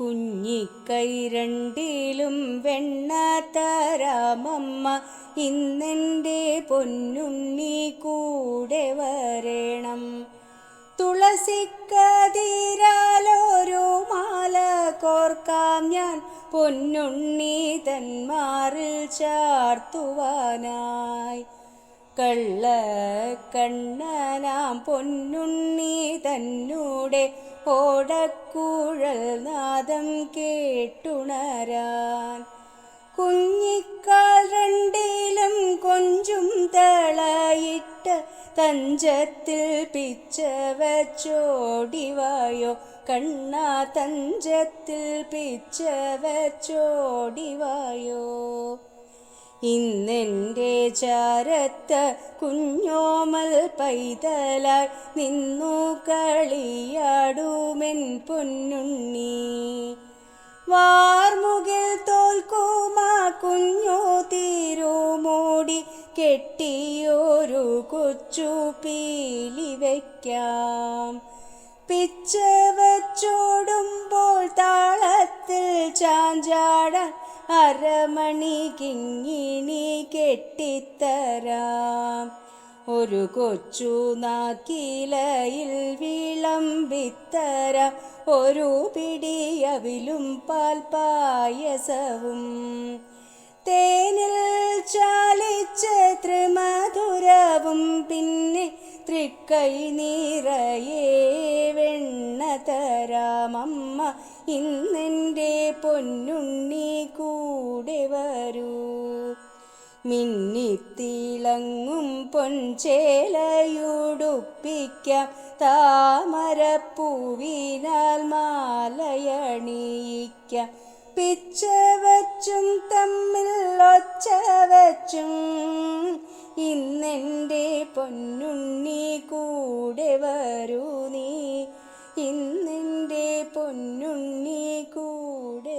കുഞ്ഞിക്കൈ രണ്ടിലും വെണ്ണ തരാമമ്മ ഇന്നെന്റെ പൊന്നുണ്ണി കൂടെ വരണം. തുളസിക്കതിരാലോരോ മാല കോർക്കാം ഞാൻ പൊന്നുണ്ണി തന്മാറിൽ ചാർത്തുവാനായി. കള്ള കണ്ണനാം പൊന്നുണ്ണി തന്നൂടെ ഓടക്കുഴൽ നാദം കേട്ടുണരാൻ. കുഞ്ഞിക്കാൽ രണ്ടിലും കൊഞ്ചും തളയിട്ട് തഞ്ചത്തിൽ പിച്ച വച്ചോടിവായോ കണ്ണാ തഞ്ചത്തിൽ പിച്ച വച്ചോടിവായോ ഇന്നെന്റെ ചാരത്ത് കുഞ്ഞോമൽ പൈതലായി നിന്നു കളിയാടുമെൻ പൊന്നുണ്ണി. വാർമുകിൽ തോൽക്കുമാ കുഞ്ഞോ തീരുമോടി കെട്ടിയൊരു കൊച്ചു പീലി വയ്ക്കാം പിച്ച വച്ചോടുമ്പോൾ താളത്തിൽ ചാഞ്ചാടാൻ അരമണി കിങ്ങിണി കെട്ടിത്തരാം. ഒരു കൊച്ചു നാക്കിലയിൽ വിളമ്പിത്തരാം. ഒരു പിടിയവിലും പാൽ പായസവും. തേനിൽ ചാലിച്ച ത്രിമധുരവും പിന്നെ തൃക്കൈ നിറയെ തരാമമ്മ ഇന്നെന്റെ പൊന്നുണ്ണി കൂടെ വരൂ. മിന്നിത്തിളങ്ങും പൊൻചേലയുടുപ്പിക്കാം താമരപ്പൂവിനാൽ മാലയണിയിക്കാം. പിച്ച വച്ചും തമ്മിൽ ഒച്ച വച്ചും ഇന്നെന്റെ പൊന്നുണ്ണി കൂടെ വരൂ നീ. ഇന്നെന്റെ പൊന്നുണ്ണി കൂടെ